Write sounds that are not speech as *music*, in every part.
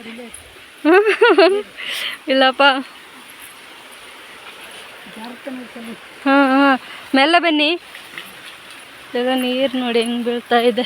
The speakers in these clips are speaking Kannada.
*laughs* ಇಲ್ಲಪ್ಪ. ಹಾಂ ಮೆಲ್ಲ ಬನ್ನಿ. ಈಗ ನೀರು ನೋಡಿ ಹೆಂಗೆ ಬೀಳ್ತಾ ಇದೆ.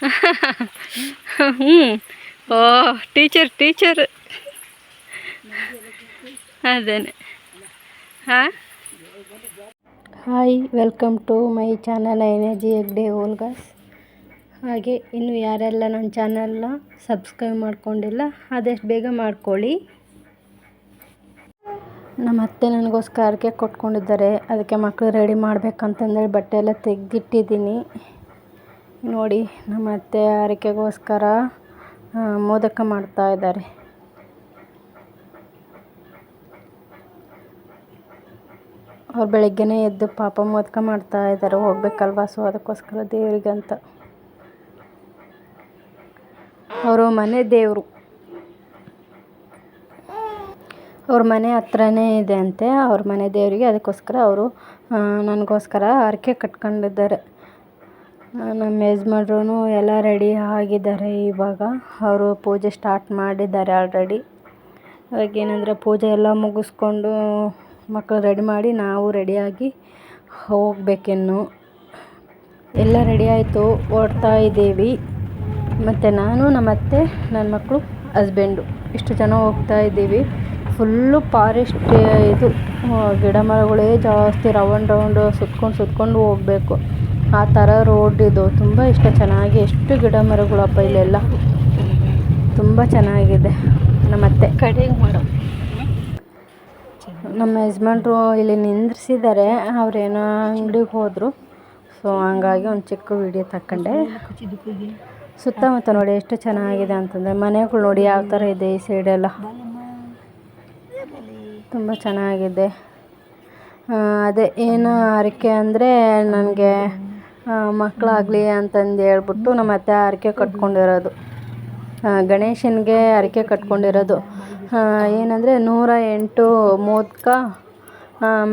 *laughs* ಹ್ಞೂ ಓ, ಟೀಚರ್ ಟೀಚರ್. ಅದೇನೆ. ಹಾಂ? Hi welcome to my channel energy day vlogs ಹಾಗೆ ಇನ್ನು ಯಾರೆಲ್ಲ ನನ್ನ ಚಾನಲ್ನ ಸಬ್ಸ್ಕ್ರೈಬ್ ಮಾಡ್ಕೊಂಡಿಲ್ಲ ಆದಷ್ಟು ಬೇಗ ಮಾಡ್ಕೊಳ್ಳಿ. ನಮ್ಮ ಅತ್ತೆ ನನಗೋಸ್ಕರ ಅರ್ಕೆ ಕೊಟ್ಕೊಂಡಿದ್ದಾರೆ. ಅದಕ್ಕೆ ಮಕ್ಕಳು ರೆಡಿ ಮಾಡ್ಬೇಕಂತಂದೇಳಿ ಬಟ್ಟೆ ಎಲ್ಲ ತೆಗೆದಿಟ್ಟಿದ್ದೀನಿ. ನೋಡಿ ನಮ್ಮ ಅತ್ತೆ ಅರಕೆಗೋಸ್ಕರ ಆ, ಮೋದಕ ಮಾಡ್ತಾ ಇದ್ದಾರೆ. ಅವ್ರು ಬೆಳಗ್ಗೆನೇ ಎದ್ದು ಪಾಪ ಮೋದಕ ಮಾಡ್ತಾ ಇದ್ದಾರೆ ಹೋಗ್ಬೇಕಲ್ವಾ? ಸೊ ಅದಕ್ಕೋಸ್ಕರ ದೇವರಿಗೆ ಅಂತ ಅವರು ಮನೆ ದೇವರು. ಅವ್ರ ಮನೆ ಹತ್ರನೇ ಇದೆ ಅಂತೆ, ಅವ್ರ ಮನೆ ದೇವರಿಗೆ ಅದಕ್ಕೋಸ್ಕರ ಅವರು ನನಗೋಸ್ಕರ ಹರಕೆ ಕಟ್ಕೊಂಡಿದ್ದಾರೆ. ನಮ್ಮ ಯಜಮಾನ್ರು ಎಲ್ಲ ರೆಡಿ ಆಗಿದ್ದಾರೆ ಇವಾಗ. ಅವರು ಪೂಜೆ ಸ್ಟಾರ್ಟ್ ಮಾಡಿದ್ದಾರೆ ಆಲ್ರೆಡಿ ಏನಂದರೆ ಪೂಜೆ ಎಲ್ಲ ಮುಗಿಸ್ಕೊಂಡು ಮಕ್ಕಳು ರೆಡಿ ಮಾಡಿ ನಾವು ರೆಡಿಯಾಗಿ ಹೋಗಬೇಕಿನ್ನು. ಎಲ್ಲ ರೆಡಿ ಆಯಿತು ಹೊರಡ್ತಾ ಇದ್ದೀವಿ. ಮತ್ತು ನಾನು, ನಮ್ಮ ಅತ್ತೆ ನನ್ನ ಮಕ್ಕಳು ಹಸ್ಬೆಂಡು ಇಷ್ಟು ಜನ ಹೋಗ್ತಾ ಇದ್ದೀವಿ. ಫುಲ್ಲು ಫಾರೆಸ್ಟ್ ಇದು ಗಿಡ ಮರಗಳೇ ಜಾಸ್ತಿ ರೌಂಡ್ ರೌಂಡು ಸುತ್ಕೊಂಡು ಸುತ್ಕೊಂಡು ಹೋಗಬೇಕು. ಆ ಥರ ರೋಡ್ ಇದು. ತುಂಬ ಇಷ್ಟ ಚೆನ್ನಾಗಿ, ಎಷ್ಟು ಗಿಡ ಮರಗಳಪ್ಪ ಇಲ್ಲೆಲ್ಲ. ತುಂಬ ಚೆನ್ನಾಗಿದೆ. ನಮ್ಮ ಅತ್ತೆ. ಕಡೆಗೆ ಮಾಡೋ. ನಮ್ಮ ಯಜಮಾನ್ರು ಇಲ್ಲಿ ನಿಂದ್ರಿಸಿದ್ದಾರೆ, ಅವ್ರೇನೋ ಅಂಗಡಿಗೆ ಹೋದರು. ಸೊ ಹಂಗಾಗಿ ಒಂದು ಚಿಕ್ಕ ವಿಡಿಯೋ ತಕ್ಕಂಡೆ. ಸುತ್ತಮುತ್ತ ನೋಡಿ ಎಷ್ಟು ಚೆನ್ನಾಗಿದೆ ಅಂತಂದರೆ, ಮನೆಗಳು ನೋಡಿ ಯಾವ ಥರ ಇದೆ ಈ ಸೈಡೆಲ್ಲ ತುಂಬ ಚೆನ್ನಾಗಿದೆ. ಅದೇ ಏನು ಹರಕೆ ಅಂದರೆ ನನಗೆ ಮಕ್ಕಳಾಗಲಿ ಅಂತಂದು ಹೇಳ್ಬಿಟ್ಟು ನಮ್ಮ ಅತ್ತೆ ಹರಕೆ ಕಟ್ಕೊಂಡಿರೋದು. ಗಣೇಶನಿಗೆ ಹರಕೆ ಕಟ್ಕೊಂಡಿರೋದು. ಏನಂದರೆ ನೂರ ಎಂಟು ಮೋದಕ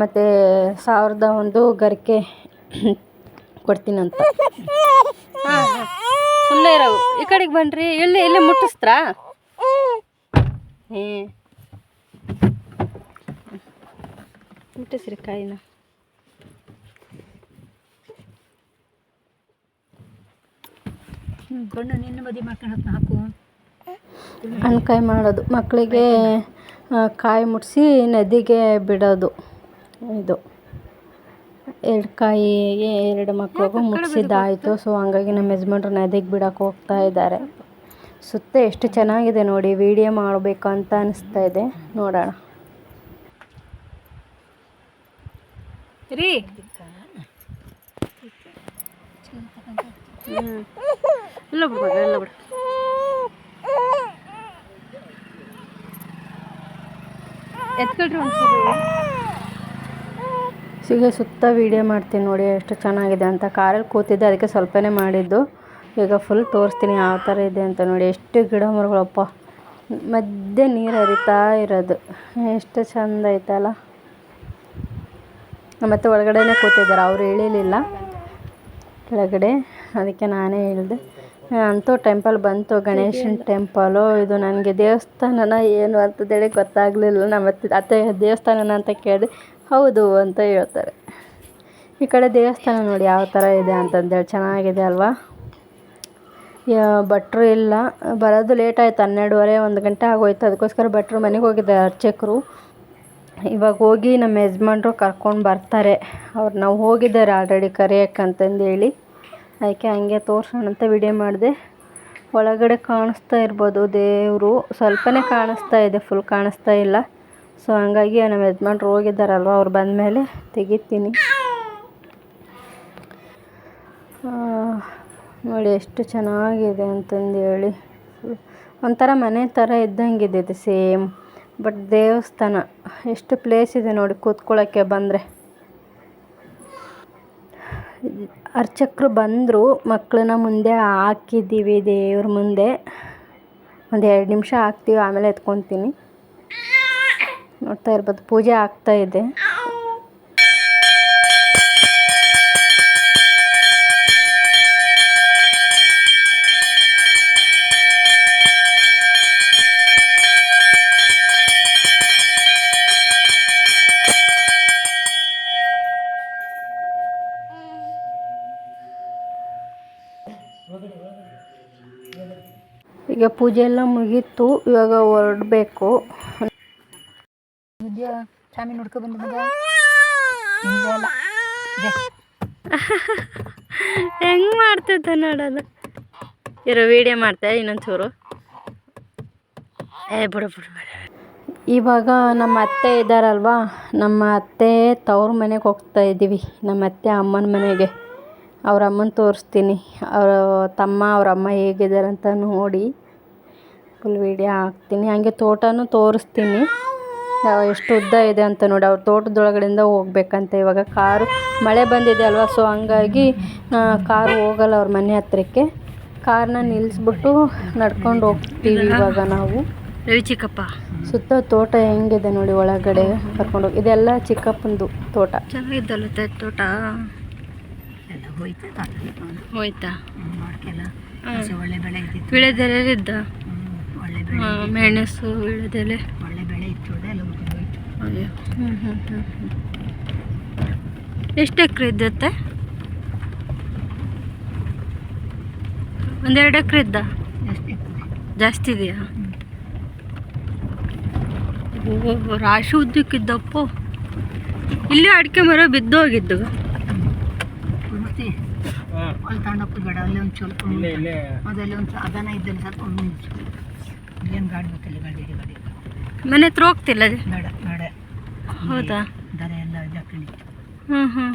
ಮತ್ತು ಸಾವಿರದ ಒಂದು ಗರಿಕೆ ಕೊಡ್ತೀನಂತ ಸುಮ್ಮನೆ ಇರೋ ಈ ಕಡೆಗೆ ಬನ್ನಿರಿ ಎಲ್ಲಿ ಎಲ್ಲಿ ಮುಟ್ಟಿಸ್ತ್ರಾ? ಹ್ಞೂ ಮುಟ್ಟಿಸ್ರಿ ಕಾಯಿನ. ಹ್ಞೂ ಕೊಂಡು ನಿನ್ನ ಮದುವೆ ಮಾಡ್ಕೊಂಡು ಹಾಕು. ಹಣ್ಕಾಯಿ ಮಾಡೋದು. ಮಕ್ಕಳಿಗೆ ಕಾಯಿ ಮುಟ್ಟಿಸಿ ನದಿಗೆ ಬಿಡೋದು. ಇದು. ಎರಡು ಕಾಯಿಗೆ ಎರಡು ಮಕ್ಳಿಗೂ ಮುಟ್ಟಿಸಿದ್ದಾಯಿತು ಸೊ ಹಂಗಾಗಿ ನಮ್ಮ ಯಜಮಾನ್ರು ನದಿಗೆ ಬಿಡೋಕೆ ಹೋಗ್ತಾ ಇದ್ದಾರೆ. ಸುತ್ತ ಎಷ್ಟು ಚೆನ್ನಾಗಿದೆ ನೋಡಿ. ವಿಡಿಯೋ ಮಾಡಬೇಕು ಅಂತ ಅನಿಸ್ತಾ ಇದೆ. ನೋಡೋಣ. ರೀ. ಹ್ಞೂ ಇಲ್ಲ ಬಿಡು ಇಲ್ಲ ಬಿಡು. ಎತ್ಕೊಳ್ರಿ ಸುತ್ತ ವೀಡಿಯೋ ಮಾಡ್ತೀನಿ ನೋಡಿ ಎಷ್ಟು ಚೆನ್ನಾಗಿದೆ ಅಂತ. ಕಾರಲ್ಲಿ ಕೂತಿದ್ದೆ, ಅದಕ್ಕೆ ಸ್ವಲ್ಪನೇ ಮಾಡಿದ್ದು. ಈಗ ಫುಲ್ ತೋರಿಸ್ತೀನಿ ಯಾವ ಥರ ಇದೆ ಅಂತ ನೋಡಿ. ಎಷ್ಟು ಗಿಡ ಮರಗಳಪ್ಪ. ಮಧ್ಯೆ ನೀರು ಹರಿತಾ ಇರೋದು. ಎಷ್ಟು ಚಂದ ಐತಲ್ಲ. ಮತ್ತು ಒಳಗಡೆನೇ ಕೂತಿದ್ದಾರೆ, ಅವ್ರು ಹೇಳಿಲಿಲ್ಲ ಕೆಳಗಡೆ, ಅದಕ್ಕೆ ನಾನೇ ಹೇಳಿದೆ. ಅಂತೂ ಟೆಂಪಲ್ ಬಂತು ಗಣೇಶನ ಟೆಂಪಲು ಇದು ನನಗೆ ದೇವಸ್ಥಾನನ ಏನು ಅಂತೇಳಿ ಗೊತ್ತಾಗಲಿಲ್ಲ. ನಮ್ಮ ಅತ್ತೆ ಅತ್ತೆ ದೇವಸ್ಥಾನನ ಅಂತ ಕೇಳಿದೆ ಹೌದು ಅಂತ ಹೇಳ್ತಾರೆ. ಈ ಕಡೆ ದೇವಸ್ಥಾನ ನೋಡಿ ಯಾವ ಥರ ಇದೆ ಅಂತಂದೇಳಿ ಚೆನ್ನಾಗಿದೆ ಅಲ್ವಾ? ಭಟ್ರು ಇಲ್ಲ. ಬರೋದು ಲೇಟ್ ಆಯಿತು ಹನ್ನೆರಡುವರೆ ಒಂದು ಗಂಟೆ ಆಗೋಯ್ತು. ಅದಕ್ಕೋಸ್ಕರ ಭಟ್ರು ಮನೆಗೆ ಹೋಗಿದ್ದಾರೆ ಅರ್ಚಕರು. ಇವಾಗ ಹೋಗಿ ನಮ್ಮ ಯಜಮಾನ್ರು ಕರ್ಕೊಂಡು ಬರ್ತಾರೆ. ಅವ್ರು ನಾವು ಹೋಗಿದ್ದಾರೆ ಆಲ್ರೆಡಿ ಕರೆಯೋಕ್ಕಂತಂದೇಳಿ ಅದಕ್ಕೆ ಹಂಗೆ ತೋರ್ಸೋಣ ಅಂತ ವಿಡಿಯೋ ಮಾಡಿದೆ. ಒಳಗಡೆ ಕಾಣಿಸ್ತಾ ಇರ್ಬೋದು ದೇವರು. ಸ್ವಲ್ಪನೇ ಕಾಣಿಸ್ತಾ ಇದೆ ಫುಲ್ ಕಾಣಿಸ್ತಾ ಇಲ್ಲ. ಸೊ ಹಂಗಾಗಿ ನಮ್ಮ ಯಜಮಾನ್ರು ಹೋಗಿದ್ದಾರಲ್ವ ಅವ್ರು ಬಂದಮೇಲೆ ತೆಗಿತೀನಿ. ಆ, ನೋಡಿ ಎಷ್ಟು ಚೆನ್ನಾಗಿದೆ ಅಂತಂದು ಹೇಳಿ. ಒಂಥರ ಮನೆ ಥರ ಇದ್ದಂಗಿದೆ ಇದು ಸೇಮ್. ಬಟ್ ದೇವಸ್ಥಾನ ಎಷ್ಟು ಪ್ಲೇಸ್ ಇದೆ ನೋಡಿ ಕೂತ್ಕೊಳ್ಳೋಕ್ಕೆ ಬಂದರೆ. ಅರ್ಚಕರು ಬಂದರು ಮಕ್ಕಳನ್ನ ಮುಂದೆ ಹಾಕಿದ್ದೀವಿ ದೇವ್ರ ಮುಂದೆ. ಒಂದು ಎರಡು ನಿಮಿಷ ಹಾಕ್ತೀವಿ, ಆಮೇಲೆ ಎತ್ಕೊತೀನಿ. ನೋಡ್ತಾ ಇರ್ಬೋದು, ಪೂಜೆ ಆಗ್ತಾ ಈಗ ಪೂಜೆ ಎಲ್ಲ ಮುಗೀತು ಇವಾಗ ಹೊರಡಬೇಕು. ಸ್ವಾಮಿ ನೋಡ್ಕೊ ಬಂದ ಹಿಂಗೆ ಮಾಡ್ತೈತ ನೋಡೋದು ಇರೋ ವಿಡಿಯೋ ಮಾಡ್ತೆ ಇನ್ನೊಂಚೂರು. ಏ ಬಿಡು ಬಿಡು ಬಿಡು. ಇವಾಗ ನಮ್ಮ ಅತ್ತೆ ಇದ್ದಾರಲ್ವಾ? ನಮ್ಮ ಅತ್ತೆ ತವ್ರ ಮನೆಗೆ ಹೋಗ್ತಾ ಇದ್ದೀವಿ ನಮ್ಮ ಅತ್ತೆ ಅಮ್ಮನ ಮನೆಗೆ. ಅವ್ರ ಅಮ್ಮನ ತೋರಿಸ್ತೀನಿ. ಅವರ ತಮ್ಮ ಅವ್ರ ಅಮ್ಮ ಹೇಗಿದ್ದಾರೆ ಅಂತ ನೋಡಿ ಫುಲ್ ವೀಡಿಯೋ ಹಾಕ್ತೀನಿ. ಹಾಗೆ ತೋಟನೂ ತೋರಿಸ್ತೀನಿ. ಎಷ್ಟು ಉದ್ದ ಇದೆ ಅಂತ ನೋಡಿ. ಅವ್ರ ತೋಟದೊಳಗಡೆಯಿಂದ ಹೋಗ್ಬೇಕಂತ ಇವಾಗ. ಕಾರು ಮಳೆ ಬಂದಿದೆ ಅಲ್ವಾ? ಸೊ ಹಂಗಾಗಿ ಕಾರು ಹೋಗಲ್ಲ ಅವ್ರ ಮನೆ ಹತ್ರಕ್ಕೆ. ಕಾರ್ನ ನಿಲ್ಲಿಸ್ಬಿಟ್ಟು ನಡ್ಕೊಂಡು ಹೋಗ್ತೀವಿ ಇವಾಗ ನಾವು. ರವಿ ಚಿಕ್ಕಪ್ಪ. ಸುತ್ತ ತೋಟ ಹೆಂಗಿದೆ ನೋಡಿ ಒಳಗಡೆ ಕರ್ಕೊಂಡು ಹೋಗಿ. ಇದೆಲ್ಲ ಚಿಕ್ಕಪ್ಪಂದು ತೋಟ. ಚೆನ್ನಾಗಿದ್ದಲ್ಲ ತೋಟ? ಹೋಯ್ತು? ಹೋಯ್ತಾ. ಮಾಡ್ಕೆಲ್ಲ ಹಸಿ ಒಳ್ಳೆ ಬೆಳೆ ಇದ್ದಿತ್ತು. ವಿಳೆದೆಲೆ ಇದ್ದ? ಒಳ್ಳೆ ಬೆಳೆ ಮೆಣಸು ವಿಳೆದೆಲೆ ಒಳ್ಳೆ ಬೆಳೆ ಇತ್ತು ಒಳ್ಳೆ ಎಲ್ಲ ಹೋಯ್ತು. ಅಯ್ಯೋ. ಹ್ಞೂ ಹ್ಞೂ ಹ್ಞೂ ಎಷ್ಟು ಎಕರೆ ಇದ್ದತ್ತೆ ಒಂದೆರಡು ಎಕರೆ ಇದ್ದ? ಜಾಸ್ತಿ ಇದೆಯಾ? ಓ ರಾಶಿ ಉದ್ದಕ್ಕಿದ್ದಪ್ಪು. ಇಲ್ಲಿ ಅಡಿಕೆ ಮರ ಬಿದ್ದೋಗಿದ್ದು. ಪೂರ್ತಿ ಅಲ್ಲಿ ತಗೊಂಡೋಗ್ತು ಬೇಡ ಅಲ್ಲಿ ಒಂದು ಸ್ವಲ್ಪ ಮೊದಲೇ ಒಂದು ಅದನ್ನ ಇದ್ದಲ್ಲಿ ಸ್ವಲ್ಪ ಒಂದು ಏನು ಗಾಡಿ ಬೇಕಲ್ಲಿ ಗಾಡಿ ಇದೆ ಗಾಡಿ. ಮನೆ ಹತ್ರ ಹೋಗ್ತಿಲ್ಲ? ಅದು? ಬೇಡ ಬೇಡ ಹೌದಾ ದರ ಎಲ್ಲ ಜಾಕಣಿ ಹ್ಞೂ ಹ್ಞೂ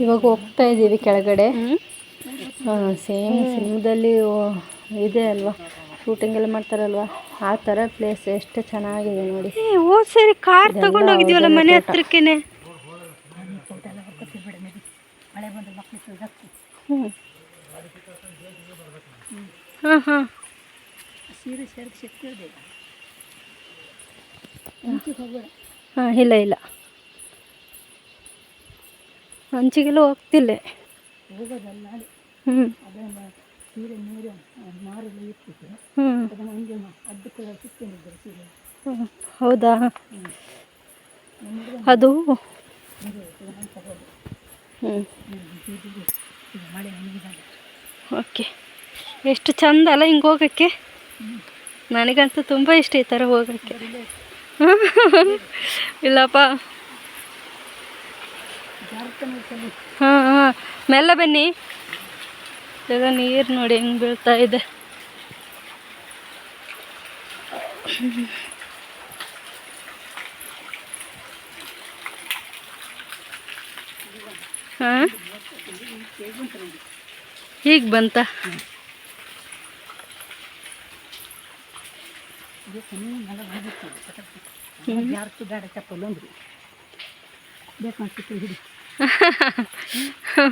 ಇವಾಗ ಹೋಗ್ತಾ ಇದ್ದೀವಿ ಕೆಳಗಡೆ. ಸೇಮ್ ಸಿನಿಮಾದಲ್ಲಿ ಇದೆ ಅಲ್ವಾ? ಶೂಟಿಂಗ್ ಎಲ್ಲ ಮಾಡ್ತಾರಲ್ವ? ಆ ಥರ ಪ್ಲೇಸ್ ಎಷ್ಟು ಚೆನ್ನಾಗಿದೆ ನೋಡಿ. ಓ ಸರಿ ಕಾರ್ ತಗೊಂಡು ಹೋಗಿದೀವಲ್ಲ ಮನೆ ಹತ್ರಕ್ಕೇನೆ? ಹಾಂ ಹಾಂ ಹಾಂ ಇಲ್ಲ ಇಲ್ಲ. ಹಂಚಿಗೆಲ್ಲ ಹೋಗ್ತಿಲ್ಲ. ಹ್ಞೂ ಸೀರೆ ನೀರು ಮಾರೆಲ್ಲ ಇರ್ತಿತ್ತು ಅದನ್ನು ಹಂಗೆ ಅದಕ್ಕೆ ಸಿಕ್ಕೊಂಡಿದ್ದರು ಸೀರೆ. ಹೌದಾ? ಅದು? ಮಳೆ ಓಕೆ. ಎಷ್ಟು ಚಂದ ಅಲ್ಲ ಹಿಂಗೆ ಹೋಗೋಕ್ಕೆ? ನನಗಂತೂ ತುಂಬ ಇಷ್ಟ ಈ ಥರ ಹೋಗೋಕ್ಕೆ. ಇಲ್ಲಪ್ಪ. ಹಾಂ ಹಾಂ ಮೆಲ್ಲ ಬನ್ನಿ. ಈಗ ನೀರು ನೋಡಿ ಹೆಂಗೆ ಬೀಳ್ತಾ ಇದೆ. ಹಾಂ? ಈಗ ಬಂತ?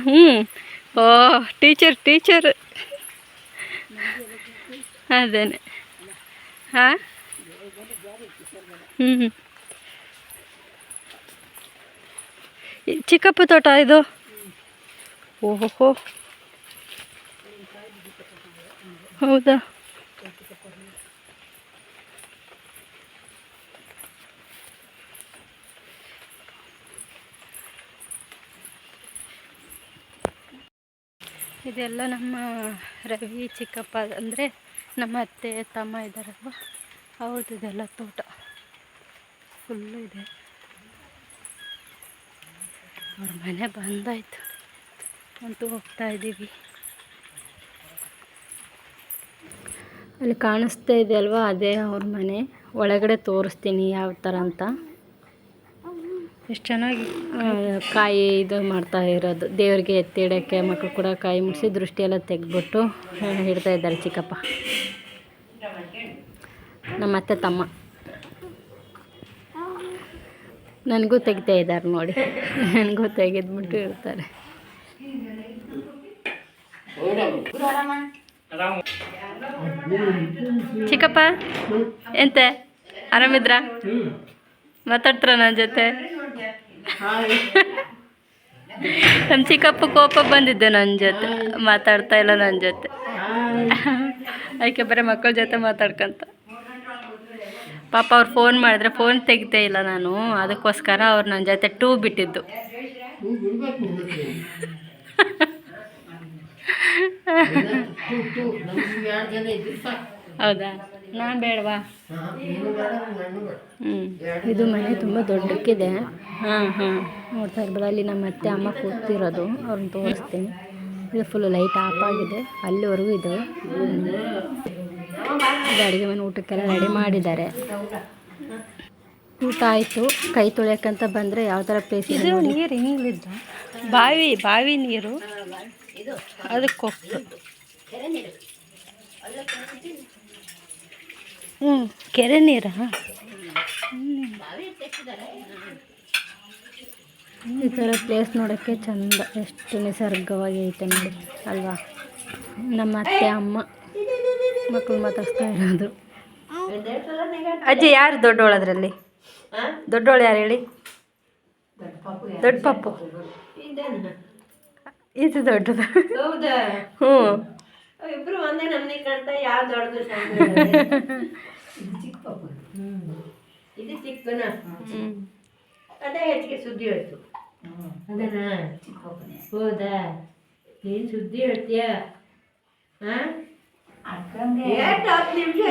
ಹ್ಞೂ ಓ ಟೀಚರ್ ಟೀಚರ್ ಅದೇನೆ. ಹಾಂ? ಹ್ಞೂ ಈ ಚಿಕ್ಕಪ್ಪ ತೋಟ ಇದು? ಓಹೋ ಹೌದಾ? ಇದೆಲ್ಲ ನಮ್ಮ ರವಿ ಚಿಕ್ಕಪ್ಪ ಅಂದರೆ ನಮ್ಮ ಅತ್ತೆ ತಮ್ಮ ಇದ್ದಾರಲ್ವ? ಅವ್ರದ್ದು ಇದೆಲ್ಲ ತೋಟ. ಫುಲ್ಲು ಇದೆ. ಅವ್ರ ಮನೆ ಬಂದಾಯ್ತು. ಅಂತೂ ಹೋಗ್ತಾ ಇದ್ದೀವಿ. ಅಲ್ಲಿ ಕಾಣಿಸ್ತಾ ಇದೆ ಅಲ್ವಾ? ಅದೇ ಅವ್ರ ಮನೆ. ಒಳಗಡೆ ತೋರಿಸ್ತೀನಿ ಯಾವ ಥರ ಅಂತ. ಎಷ್ಟು ಚೆನ್ನಾಗಿ. ಕಾಯಿ ಇದು ಮಾಡ್ತಾ ಇರೋದು. ದೇವರಿಗೆ ಎತ್ತಿ ಇಡೋಕ್ಕೆ ಮಕ್ಕಳು ಕೂಡ ಕಾಯಿ ಮುಡಿಸಿ ದೃಷ್ಟಿ ಎಲ್ಲ ತೆಗೆದ್ಬಿಟ್ಟು ಹಿಡ್ತಾ ಇದ್ದಾರೆ ಚಿಕ್ಕಪ್ಪ. ನಮ್ಮ ಅತ್ತೆ ತಮ್ಮ. ನನಗೂ ತೆಗಿತಾ ಇದ್ದಾರೆ ನೋಡಿ. ನನಗೂ ತೆಗೆದ್ಬಿಟ್ಟು ಇರ್ತಾರೆ. ಚಿಕ್ಕಪ್ಪ, ಎಂತೆ? ಆರಾಮಿದ್ರ? ಮಾತಾಡ್ತಾರ ನನ್ನ ಜೊತೆ? ನಮ್ಮ ಚಿಕ್ಕಪ್ಪ ಕೋಪ ಬಂದಿದ್ದೆ ನನ್ನ ಜೊತೆ ಮಾತಾಡ್ತಾ ಇಲ್ಲ ನನ್ನ ಜೊತೆ. ಅದಕ್ಕೆ ಬರೀ ಮಕ್ಕಳ ಜೊತೆ ಮಾತಾಡ್ಕೊಂತ. ಪಾಪ ಅವ್ರು ಫೋನ್ ಮಾಡಿದ್ರೆ ಫೋನ್ ತೆಗಿತೇ ಇಲ್ಲ ನಾನು ಅದಕ್ಕೋಸ್ಕರ ಅವ್ರು ನನ್ನ ಜೊತೆ ಟೂ ಬಿಟ್ಟಿದ್ದು. ಹೌದಾ? ನಾನು ಬೇಡವಾ? ಹ್ಞೂ ಇದು ಮನೆ ತುಂಬ ದೊಡ್ಡಕ್ಕಿದೆ. ಹಾಂ ಹಾಂ. ನೋಡ್ತಾ ಇರ್ಬೋದು ಅಲ್ಲಿ ನಮ್ಮ ಅತ್ತೆ ಅಮ್ಮ ಕೂತಿರೋದು. ಅವ್ರನ್ನ ತೋರಿಸ್ತೀನಿ. ಇದು ಫುಲ್ ಲೈಟ್ ಆಫ್ ಆಗಿದೆ. ಅಲ್ಲಿವರೆಗೂ ಇದೆ. ಇದು ಅಡುಗೆ ಮನೆ ಊಟಕ್ಕೆಲ್ಲ ರೆಡಿ ಮಾಡಿದ್ದಾರೆ. ಊಟ ಆಯಿತು. ಕೈ ತೊಳೆಯೋಕ್ಕಂತ ಬಂದರೆ ಯಾವ ಥರ ಪ್ಲೇಸ್ ಇದು ನೀರು ಹಿಂಗಿದ್ದ ಬಾವಿ ಬಾವಿ ನೀರು. ಅದಕ್ಕೆ ಹೋಗ್ತು ಹ್ಞೂ ಕೆರೆ ನೀರ ಈ ಥರ ಪ್ಲೇಸ್ ನೋಡೋಕ್ಕೆ ಚಂದ ಎಷ್ಟು ನಿಸರ್ಗವಾಗಿ ಐತೆ ನೋಡಿ ಅಲ್ವಾ? ನಮ್ಮ ಅತ್ತೆ ಅಮ್ಮ ಮಕ್ಕಳು ಮಾತಾಡ್ತಾ ಇರೋದು. ಅಜ್ಜಿ ಯಾರು ದೊಡ್ಡೋಳು ಅದರಲ್ಲಿ? ದೊಡ್ಡೋಳು ಯಾರು ಹೇಳಿ? ದೊಡ್ಡ ಪಪ್ಪು ಇದು ದೊಡ್ಡದು. ಹ್ಞೂ ಇಬ್ರು ಒಂದೇ ನಮ್ಮನೆ ಕಾಣ್ತಾ ಯಾವ ದೊಡ್ಡದು? *laughs* ಚಿಕ್ಕ ಪಾಪ ಇದು ಚಿಕ್ಕನ. ಅದೇ ಹೆಚ್ಚಿಗೆ ಸುದ್ದಿ ಹೇಳ್ತು. ಅದೇನಾ ಹೌದಾ? ಏನು ಸುದ್ದಿ ಹೇಳ್ತೀಯ?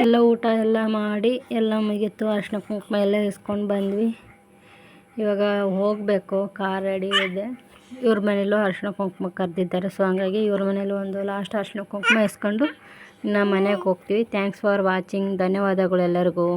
ಎಲ್ಲ ಊಟ ಎಲ್ಲ ಮಾಡಿ ಎಲ್ಲ ಮುಗಿತು. ಅರ್ಶಿನ ಕುಂಕುಮ ಎಲ್ಲ ಇಸ್ಕೊಂಡು ಬಂದ್ವಿ. ಇವಾಗ ಹೋಗಬೇಕು. ಕಾರ್ ರೆಡಿ ಇದೆ. ಇವ್ರ ಮನೇಲೂ ಅರ್ಶಿನ ಕುಂಕುಮ ಕರೆದಿದ್ದಾರೆ. ಸೊ ಹಂಗಾಗಿ ಇವ್ರ ಮನೇಲಿ ಒಂದು ಲಾಸ್ಟ್ ಅರ್ಶಿನ ಕುಂಕುಮ ಇಸ್ಕೊಂಡು ಇನ್ನು ಮನೆಗೆ ಹೋಗ್ತೀವಿ. ಥ್ಯಾಂಕ್ಸ್ ಫಾರ್ ವಾಚಿಂಗ್ ಧನ್ಯವಾದಗಳು ಎಲ್ಲರಿಗೂ.